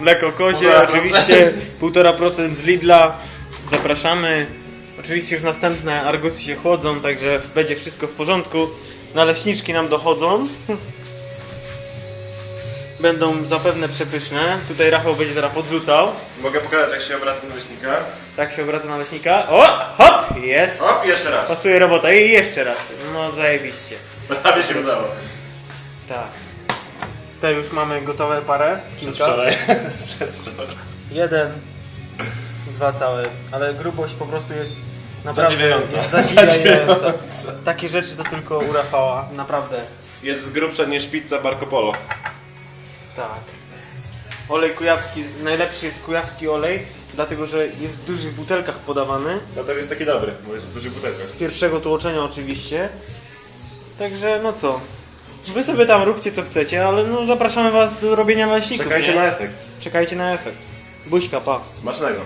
Mleko kozie, 1,5%. oczywiście 1,5% z Lidla. Zapraszamy. Oczywiście już następne Argusy się chłodzą, także będzie wszystko w porządku. Naleśniczki nam dochodzą. Będą zapewne przepyszne. Tutaj Rafał będzie teraz podrzucał. Mogę pokazać jak się obraca naleśnika. Tak się obraca naleśnika. O! Hop! Jest! O, jeszcze raz. Pasuje robota. I jeszcze raz. No zajebiście. Prawie się udało. Tak. Tutaj już mamy gotowe parę. Kilka. Przedwczoraj. Jeden, dwa całe, ale grubość po prostu jest naprawdę Zadziwiająca. jest zadziwiająca. Zadziwiająca. Takie rzeczy to tylko u Rafała, naprawdę. Jest z grubsza niż pizza Marco Polo. Tak. Olej kujawski, najlepszy jest kujawski olej, dlatego że jest w dużych butelkach podawany. Dlatego jest taki dobry, bo jest w dużych Z butelkach. pierwszego tłoczenia oczywiście. Także no co. Wy sobie tam róbcie co chcecie, ale no zapraszamy was do robienia naleśników. Czekajcie nie? na efekt. Czekajcie na efekt. Buźka, pa. Smacznego.